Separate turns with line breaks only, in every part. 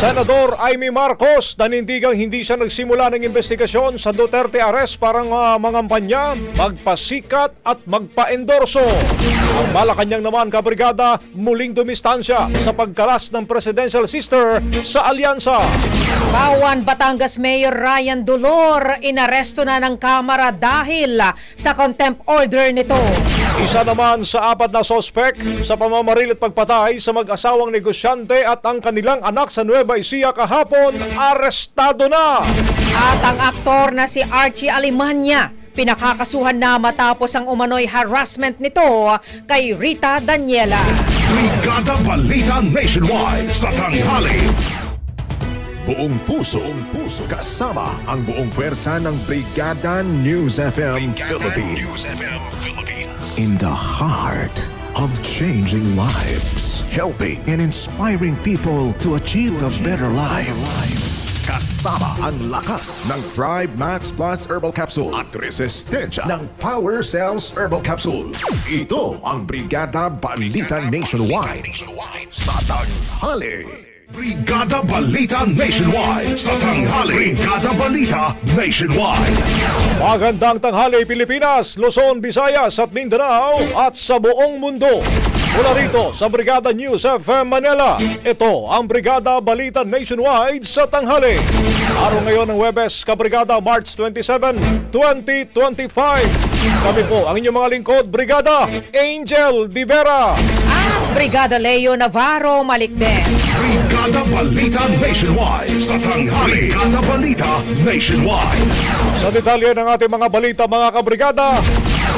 Senador Amy Marcos nanindigang hindi siya nagsimula ng investigasyon sa Duterte arrest para uh, mangampanya, magpasikat at magpa-endorso. Ang Malacanang naman kabrigada muling dumistansya sa pagkalas ng presidential sister sa alyansa.
Bawan Batangas Mayor Ryan Dolor inaresto na ng Kamara dahil sa contempt order nito.
Isa naman sa apat na sospek sa pamamaril at pagpatay sa mag-asawang negosyante at ang kanilang anak sa Nueva Ecija kahapon, arestado na!
At ang aktor na si Archie Alimanya pinakakasuhan na matapos ang umano'y harassment nito kay Rita Daniela.
Brigada Balita Nationwide sa tanghali.
Buong puso, buong puso, kasama ang buong pwersa ng Brigada News FM Philippines. In the heart of changing lives, helping and inspiring people to achieve a better life. Kasama ang lakas ng Thrive Max Plus Herbal Capsule at resistensya ng Power Cells Herbal Capsule. Ito ang Brigada Balita Nationwide sa tanghali.
Brigada Balita Nationwide sa tanghali. Brigada Balita Nationwide.
Magandang tanghali Pilipinas, Luzon, Visayas at Mindanao at sa buong mundo. Mula rito sa Brigada News FM Manila, ito ang Brigada Balita Nationwide sa tanghali. Araw ngayon ng Webes, Kabrigada, March 27, 2025. Kami po ang inyong mga lingkod, Brigada Angel Divera.
At Brigada Leo Navarro Malikden.
Brigada Balita Nationwide sa tanghali. Brigada Balita Nationwide.
Sa detalye ng ating mga balita mga kabrigada,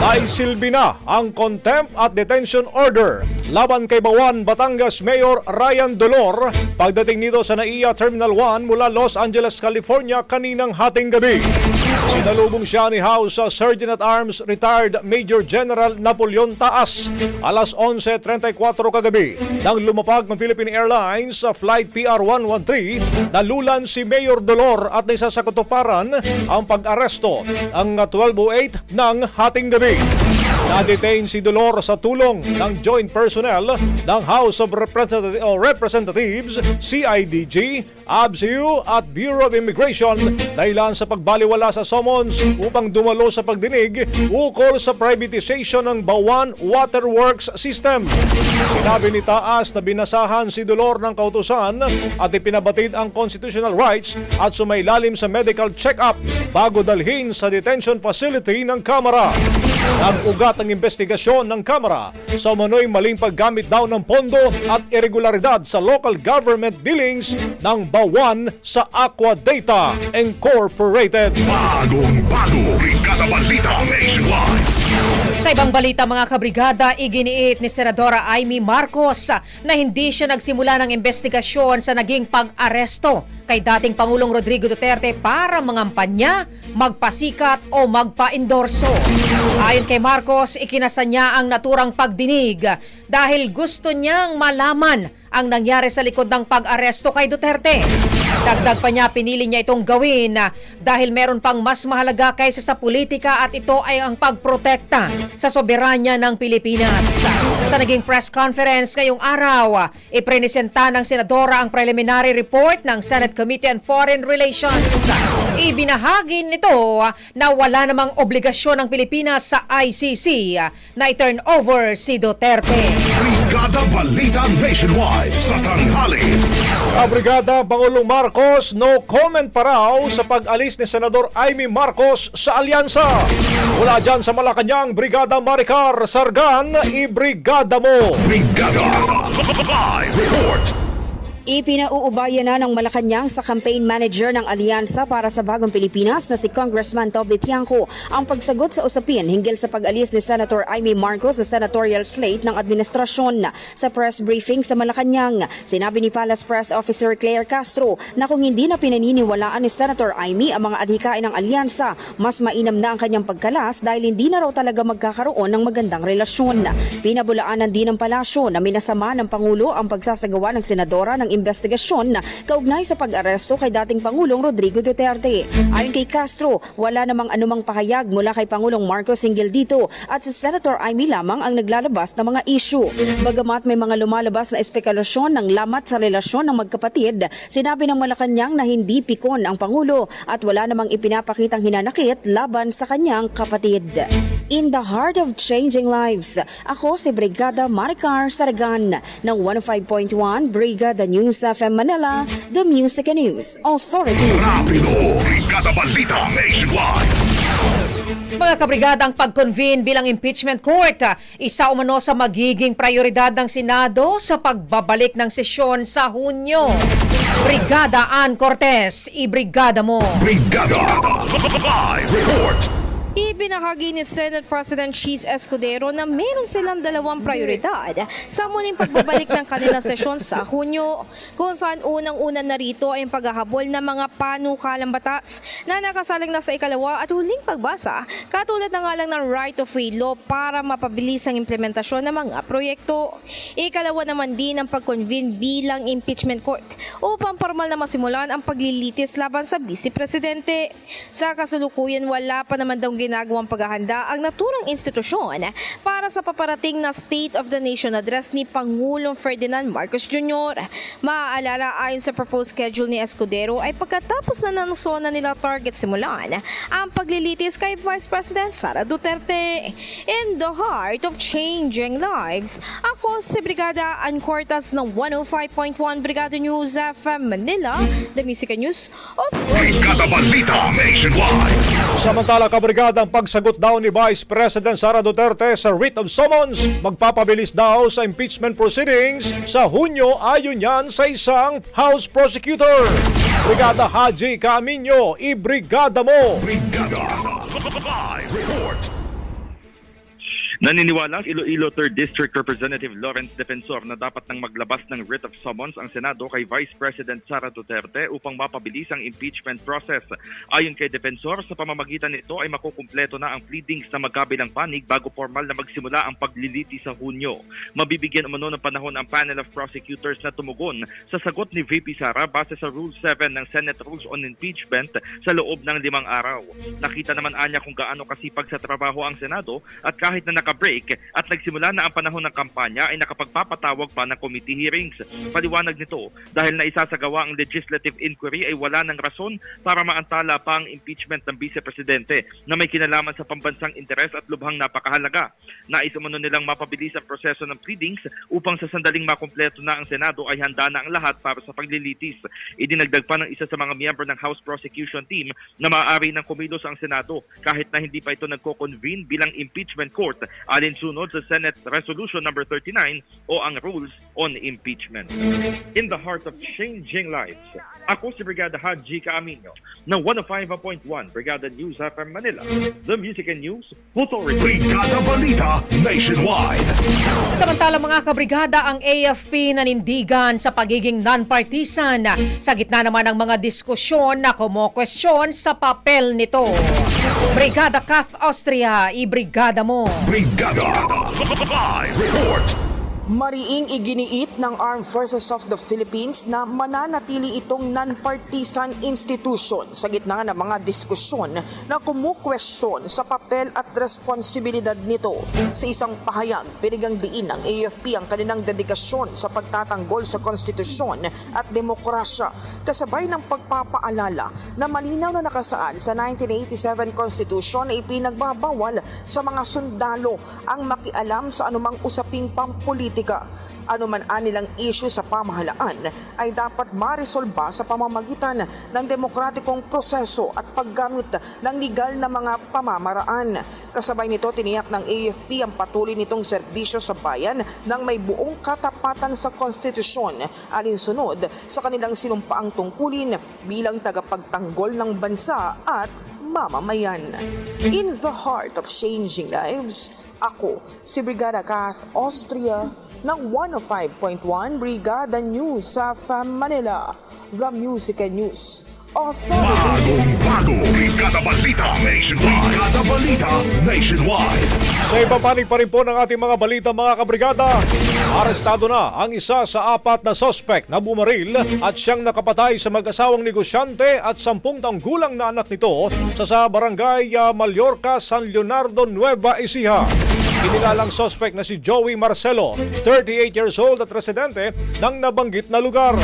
naisilbi na ang contempt at detention order laban kay Bawan, Batangas Mayor Ryan Dolor pagdating nito sa NAIA Terminal 1 mula Los Angeles, California kaninang hating gabi. Sinalubong siya ni House Surgeon at Arms retired Major General Napoleon Taas alas 11.34 kagabi nang lumapag ng Philippine Airlines sa Flight PR-113 nalulan si Mayor Dolor at naisa sa katuparan ang pag-aresto ang 12.08 ng hating gabi. Na-detain si Dolor sa tulong ng joint personnel ng House of Representati- o Representatives, CIDG, ABSU at Bureau of Immigration dahilan sa pagbaliwala sa summons upang dumalo sa pagdinig ukol sa privatization ng Bawan Waterworks System. Sinabi ni Taas na binasahan si Dolor ng kautusan at ipinabatid ang constitutional rights at sumailalim sa medical check-up bago dalhin sa detention facility ng Kamara. Ang ugat ang investigasyon ng Kamara sa manoy maling paggamit daw ng pondo at irregularidad sa local government dealings ng Bawan sa Aqua Data Incorporated.
Bagong bago. Brigada Balita Nationwide.
Sa ibang balita mga kabrigada, iginiit ni Senadora Amy Marcos na hindi siya nagsimula ng investigasyon sa naging pag-aresto kay dating Pangulong Rodrigo Duterte para mangampanya, magpasikat o magpa-endorso. Ayon kay Marcos, ikinasa niya ang naturang pagdinig dahil gusto niyang malaman ang nangyari sa likod ng pag-aresto kay Duterte. Dagdag pa niya, pinili niya itong gawin ah, dahil meron pang mas mahalaga kaysa sa politika at ito ay ang pagprotekta sa soberanya ng Pilipinas. Sa naging press conference ngayong araw, ah, iprenesenta ng senadora ang preliminary report ng Senate Committee on Foreign Relations. Ibinahagi nito ah, na wala namang obligasyon ng Pilipinas sa ICC na i-turn over si Duterte.
Brigada Balita Nationwide sa tanghali.
Kabrigada Pangulong Marcos, no comment pa raw sa pag-alis ni Senador Amy Marcos sa alyansa. Mula dyan sa Malacanang, Brigada Maricar Sargan, i-brigada mo!
Brigada Live Report.
Ipinauubayan na ng Malacanang sa campaign manager ng Alyansa para sa Bagong Pilipinas na si Congressman Toby Tiangco ang pagsagot sa usapin hinggil sa pag-alis ni Senator Amy Marcos sa senatorial slate ng administrasyon. Sa press briefing sa Malacanang, sinabi ni Palace Press Officer Claire Castro na kung hindi na pinaniniwalaan ni Senator Amy ang mga adhikain ng Alyansa, mas mainam na ang kanyang pagkalas dahil hindi na raw talaga magkakaroon ng magandang relasyon. Pinabulaanan din ng palasyo na minasama ng Pangulo ang pagsasagawa ng senadora ng investigasyon kaugnay sa pag-aresto kay dating Pangulong Rodrigo Duterte. Ayon kay Castro, wala namang anumang pahayag mula kay Pangulong Marcos hinggil dito at si Senator Amy lamang ang naglalabas ng mga issue. Bagamat may mga lumalabas na espekulasyon ng lamat sa relasyon ng magkapatid, sinabi ng Malacanang na hindi pikon ang Pangulo at wala namang ipinapakitang hinanakit laban sa kanyang kapatid. In the heart of changing lives, ako si Brigada Maricar Saragan ng 105.1 Brigada News FM Manila, The Music and News Authority.
Rapido. Brigada Balita Nationwide.
Mga kabrigada, ang pag-convene bilang impeachment court, isa umano sa magiging prioridad ng Senado sa pagbabalik ng sesyon sa Hunyo. Brigada Ann Cortez, i-brigada mo.
Brigada Live Report.
Ibinahagi ni Senate President Cheese Escudero na meron silang dalawang prioridad sa muling pagbabalik ng kanilang sesyon sa Hunyo, kung saan unang-una narito ay ang paghahabol ng mga panukalang batas na nakasalang na sa ikalawa at huling pagbasa, katulad na nga ng right of way law para mapabilis ang implementasyon ng mga proyekto. Ikalawa naman din ang pag-convene bilang impeachment court upang formal na masimulan ang paglilitis laban sa Vice Presidente. Sa kasulukuyan, wala pa naman daw ginagawang paghahanda ang naturang institusyon para sa paparating na State of the Nation address ni Pangulong Ferdinand Marcos Jr. Maaalala ayon sa proposed schedule ni Escudero ay pagkatapos na nansona nila target simulan ang paglilitis kay Vice President Sara Duterte. In the heart of changing lives, ako si Brigada Ancortas ng 105.1 Brigada News FM Manila, The Music and News Authority.
Brigada Balita Nationwide.
Samantala, kabrigada, ang pagsagot daw ni Vice President Sara Duterte sa writ of summons, magpapabilis daw sa impeachment proceedings sa Hunyo ayon yan sa isang House Prosecutor. Brigada Haji Camino, i-brigada mo!
Brigada Live Report.
Naniniwala si Iloilo 3rd District Representative Lawrence Defensor na dapat nang maglabas ng writ of summons ang Senado kay Vice President Sara Duterte upang mapabilis ang impeachment process. Ayon kay Defensor, sa pamamagitan nito ay makukumpleto na ang pleadings na magkabilang panig bago formal na magsimula ang pagliliti sa Hunyo. Mabibigyan umano ng panahon ang panel of prosecutors na tumugon sa sagot ni VP Sara base sa Rule 7 ng Senate Rules on Impeachment sa loob ng limang araw. Nakita naman anya kung gaano kasipag sa trabaho ang Senado at kahit na naka-break at nagsimula na ang panahon ng kampanya ay nakapagpapatawag pa ng committee hearings. Paliwanag nito, dahil na isasagawa ang legislative inquiry ay wala ng rason para maantala pa ang impeachment ng Vice Presidente na may kinalaman sa pambansang interes at lubhang napakahalaga. Nais umano nilang mapabilis ang proseso ng pleadings upang sa sandaling makumpleto na ang Senado ay handa na ang lahat para sa paglilitis. Idinagdag pa ng isa sa mga miyembro ng House Prosecution Team na maaari ng kumilos ang Senado kahit na hindi pa ito nagko-convene bilang impeachment court alinsunod sa Senate Resolution number 39 o ang Rules on Impeachment. In the heart of changing lives, ako si Brigada Haji Camino ng 105.1 Brigada News FM Manila, the Music and News Authority.
Brigada Balita Nationwide.
Samantala mga kabrigada, ang AFP nanindigan sa pagiging non-partisan sa gitna naman ng mga diskusyon na kumokwestiyon sa papel nito. Brigada Kath Austria, i-brigada mo.
Brigada Live Report.
Mariing iginiit ng Armed Forces of the Philippines na mananatili itong non-partisan institution sa gitna ng mga diskusyon na kumukwestiyon sa papel at responsibilidad nito. Sa isang pahayag, pinigang diin ng AFP ang kanilang dedikasyon sa pagtatanggol sa konstitusyon at demokrasya kasabay ng pagpapaalala na malinaw na nakasaad sa 1987 Constitution na ipinagbabawal sa mga sundalo ang makialam sa anumang usaping pampolitika. Ano man anilang issue sa pamahalaan ay dapat maresolba sa pamamagitan ng demokratikong proseso at paggamit ng legal na mga pamamaraan. Kasabay nito, tiniyak ng AFP ang patuloy nitong serbisyo sa bayan ng may buong katapatan sa konstitusyon alinsunod sa kanilang sinumpaang tungkulin bilang tagapagtanggol ng bansa at mamamayan. In the heart of changing lives, ako si Brigada Kath Austria ng 105.1 Brigada News sa Manila, The Music and News Authority.
Bagong bago, Brigada Balita Nationwide. Brigada Balita Nationwide.
Sa ipapanig pa rin po ng ating mga balita mga kabrigada, arestado na ang isa sa apat na sospek na bumaril at siyang nakapatay sa mag-asawang negosyante at sampung taong gulang na anak nito sa sa barangay ah, Mallorca, San Leonardo, Nueva Ecija. Inilalang sospek na si Joey Marcelo, 38 years old at residente ng nabanggit na lugar.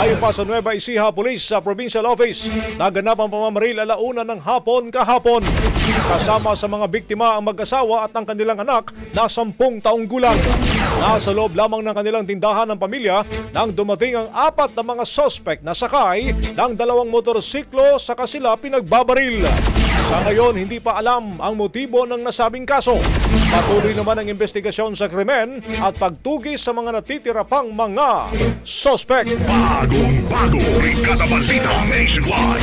Ayon pa sa Nueva Ecija Police sa Provincial Office, naganap ang pamamaril alauna ng hapon kahapon. Kasama sa mga biktima ang mag-asawa at ang kanilang anak na sampung taong gulang. Nasa loob lamang ng kanilang tindahan ng pamilya nang dumating ang apat na mga sospek na sakay ng dalawang motorsiklo sa kasila pinagbabaril. Sa ngayon, hindi pa alam ang motibo ng nasabing kaso. Patuloy naman ang investigasyon sa krimen at pagtugis sa mga natitira pang mga sospek.
Bagong bago, Brigada Balita Nationwide.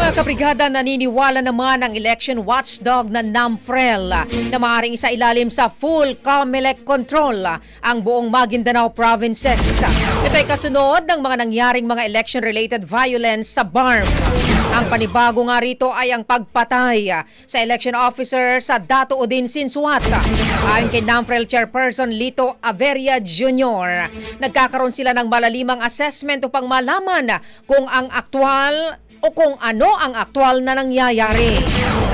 Mga kabrigada, naniniwala naman ang election watchdog na NAMFREL na maaaring isa ilalim sa full COMELEC control ang buong Maguindanao provinces. Ito ay kasunod ng mga nangyaring mga election-related violence sa BARM. Ang panibago nga rito ay ang pagpatay sa election officer sa Dato Odin Sinsuat. Ayon kay NAMFREL Chairperson Lito Averia Jr., nagkakaroon sila ng malalimang assessment upang malaman kung ang aktwal o kung ano ang aktwal na nangyayari.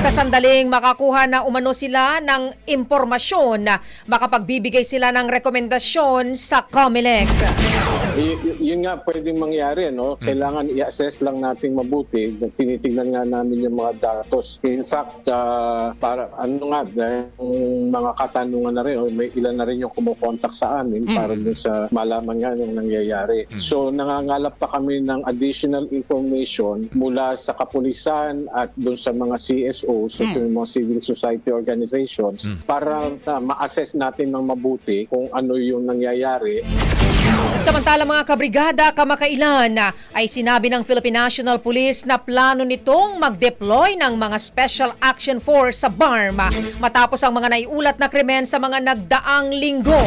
Sa sandaling makakuha na umano sila ng impormasyon, makapagbibigay sila ng rekomendasyon sa COMELEC.
Y- y- yun nga pwedeng mangyari, no? Kailangan i-assess lang natin mabuti. Tinitingnan nga namin yung mga datos. In fact, ah, para ano nga, yung mga katanungan na rin, o may ilan na rin yung kumukontak sa amin para dun sa malaman nga yung nangyayari. So, nangangalap pa kami ng additional information mula sa kapulisan at dun sa mga CSOs, at yung mga civil society organizations, para ah, ma-assess natin ng mabuti kung ano yung nangyayari
Samantala mga kabrigada, kamakailan ay sinabi ng Philippine National Police na plano nitong mag-deploy ng mga Special Action Force sa BARM matapos ang mga naiulat na krimen sa mga nagdaang linggo.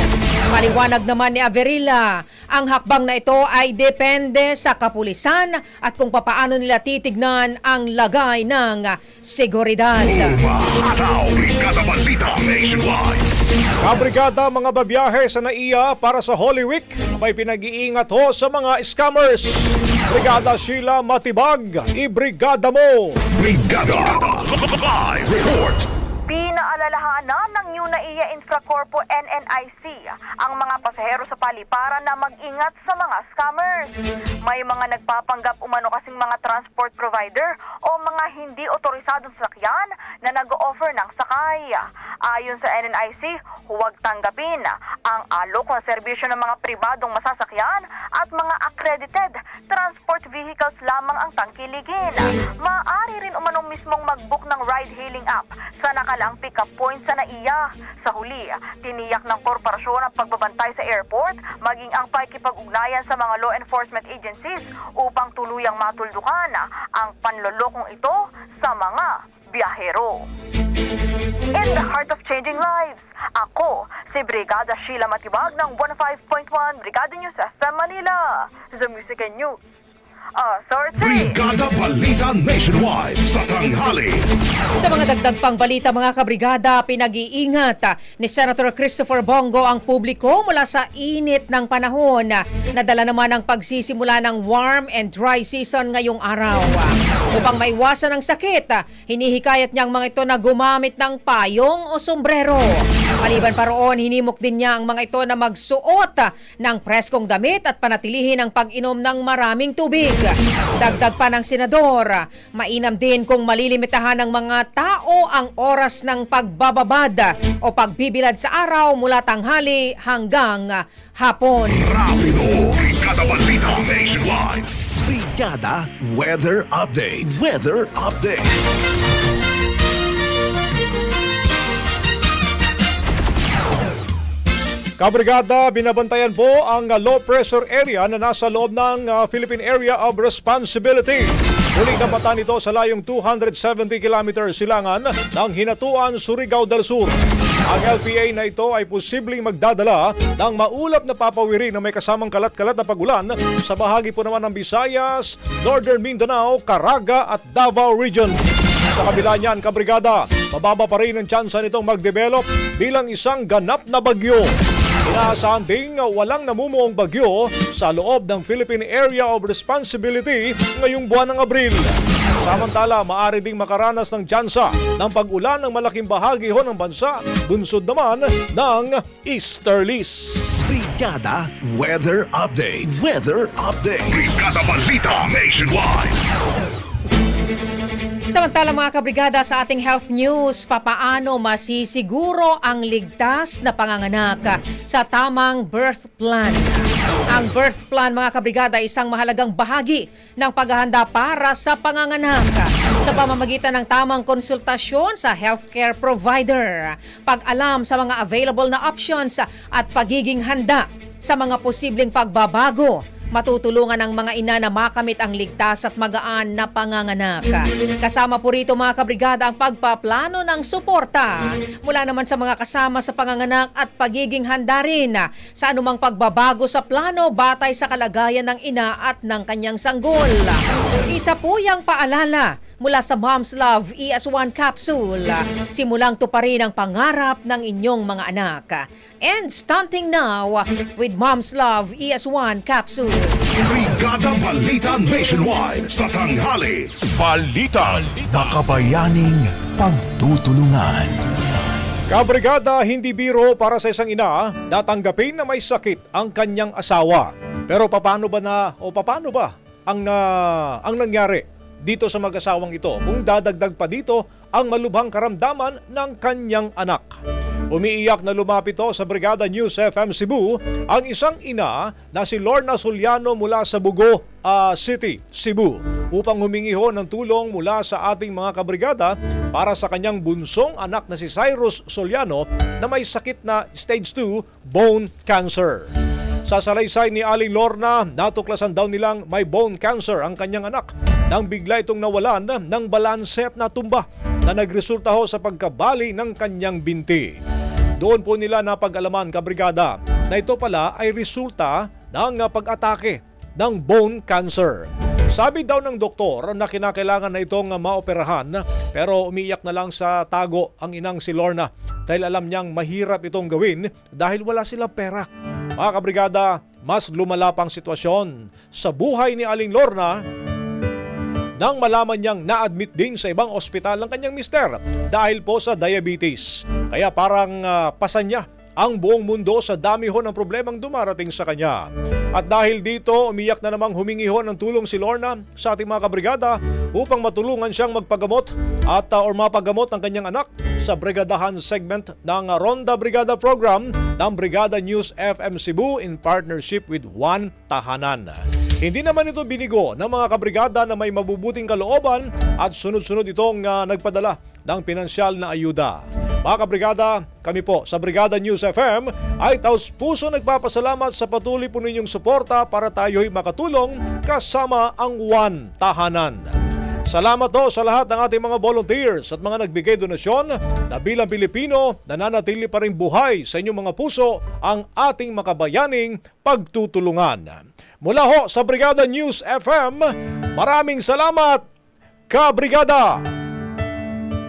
Maliwanag naman ni Averila, ang hakbang na ito ay depende sa kapulisan at kung papaano nila titignan ang lagay ng seguridad.
Balita Nationwide.
Kabrigada mga babiyahe sa NAIA para sa Holy Week, may pinag-iingat ho sa mga scammers. Brigada Sheila Matibag, ibrigada mo!
Brigada Live Report.
Naiya Infracorpo NNIC ang mga pasahero sa paliparan na mag-ingat sa mga scammers. May mga nagpapanggap umano kasing mga transport provider o mga hindi otorisadong sasakyan na nag-offer ng sakay. Ayon sa NNIC, huwag tanggapin ang alok na serbisyo ng mga pribadong masasakyan at mga accredited transport vehicles lamang ang tangkiligin. Maaari rin umanong mismong mag-book ng ride-hailing app sa nakalaang pick-up point sa NAIA. Sa huli, tiniyak ng korporasyon ang pagbabantay sa airport, maging ang pakikipag-ugnayan sa mga law enforcement agencies upang tuluyang matuldukan ang panlolokong ito sa mga biyahero. In the heart of changing lives, ako si Brigada Sheila Matibag ng 15.1 Brigada News FM Manila, The Music and News uh, sources.
Brigada Balita Nationwide sa tanghali.
Sa mga dagdag pang balita mga kabrigada, pinag-iingat ni Senator Christopher Bongo ang publiko mula sa init ng panahon. Nadala naman ang pagsisimula ng warm and dry season ngayong araw. Upang maiwasan ang sakit, hinihikayat niyang mga ito na gumamit ng payong o sombrero. Maliban pa roon, hinimok din niya ang mga ito na magsuot ng preskong damit at panatilihin ang pag-inom ng maraming tubig. Dagdag pa ng senador, mainam din kung malilimitahan ng mga tao ang oras ng pagbababad o pagbibilad sa araw mula tanghali hanggang hapon.
Rapido. Brigada Balita Nationwide.
Brigada Weather Update. Weather Update.
Kabrigada, binabantayan po ang uh, low pressure area na nasa loob ng uh, Philippine Area of Responsibility. Muling napatan ito sa layong 270 km silangan ng Hinatuan, Surigao del Sur. Ang LPA na ito ay posibleng magdadala ng maulap na papawiri na may kasamang kalat-kalat na pagulan sa bahagi po naman ng Visayas, Northern Mindanao, Caraga at Davao Region. Sa kabila niyan, kabrigada, mababa pa rin ang tsansa nitong mag-develop bilang isang ganap na bagyo. Inaasahan ding walang namumuong bagyo sa loob ng Philippine Area of Responsibility ngayong buwan ng Abril. Samantala, maaari ding makaranas ng tsansa ng pag-ulan ng malaking bahagi ho ng bansa, bunsod naman ng easterlies.
Brigada Weather Update. Weather Update.
Brigada Balita Nationwide.
Samantala mga kabrigada sa ating health news, papaano masisiguro ang ligtas na panganganak sa tamang birth plan? Ang birth plan mga kabrigada ay isang mahalagang bahagi ng paghahanda para sa panganganak sa pamamagitan ng tamang konsultasyon sa healthcare provider, pag-alam sa mga available na options at pagiging handa sa mga posibleng pagbabago matutulungan ang mga ina na makamit ang ligtas at magaan na panganganak. Kasama po rito mga kabrigada ang pagpaplano ng suporta mula naman sa mga kasama sa panganganak at pagiging handa rin sa anumang pagbabago sa plano batay sa kalagayan ng ina at ng kanyang sanggol. Isa po yung paalala mula sa Mom's Love ES1 capsule. Simulang tuparin ang pangarap ng inyong mga anak. And stunting now with Mom's Love ES1 capsule.
Brigada Balita Nationwide sa tanghali.
Balita. Makabayaning pagtutulungan.
Kabrigada, hindi biro para sa isang ina na tanggapin na may sakit ang kanyang asawa. Pero paano ba na o paano ba ang na, ang nangyari dito sa mag-asawang ito kung dadagdag pa dito ang malubhang karamdaman ng kanyang anak. Umiiyak na lumapit ito sa Brigada News FM Cebu ang isang ina na si Lorna Soliano mula sa Bugo ah, City, Cebu upang humingi ho ng tulong mula sa ating mga kabrigada para sa kanyang bunsong anak na si Cyrus Soliano na may sakit na stage 2 bone cancer. Sa salaysay ni Aling Lorna, natuklasan daw nilang may bone cancer ang kanyang anak nang bigla itong nawalan ng balanse at natumba na nagresulta ho sa pagkabali ng kanyang binti. Doon po nila napag-alaman kabrigada na ito pala ay resulta ng pag-atake ng bone cancer. Sabi daw ng doktor na kinakailangan na itong maoperahan pero umiiyak na lang sa tago ang inang si Lorna dahil alam niyang mahirap itong gawin dahil wala silang pera. Mga kabrigada, mas lumala pang sitwasyon sa buhay ni Aling Lorna nang malaman niyang na-admit din sa ibang ospital ang kanyang mister dahil po sa diabetes. Kaya parang ah, pasan niya ang buong mundo sa dami ho ng problemang dumarating sa kanya. At dahil dito, umiyak na namang humingi ho ng tulong si Lorna sa ating mga kabrigada upang matulungan siyang magpagamot at uh, or mapagamot ang kanyang anak sa Brigadahan segment ng Ronda Brigada Program ng Brigada News FM Cebu in partnership with One Tahanan. Hindi naman ito binigo ng mga kabrigada na may mabubuting kalooban at sunod-sunod itong uh, nagpadala ng pinansyal na ayuda. Mga kabrigada, kami po sa Brigada News FM ay taos puso nagpapasalamat sa patuloy po ninyong suporta para tayo'y makatulong kasama ang One Tahanan. Salamat po sa lahat ng ating mga volunteers at mga nagbigay donasyon na bilang Pilipino nananatili pa rin buhay sa inyong mga puso ang ating makabayaning pagtutulungan. Mula ho sa Brigada News FM, maraming salamat, Kabrigada!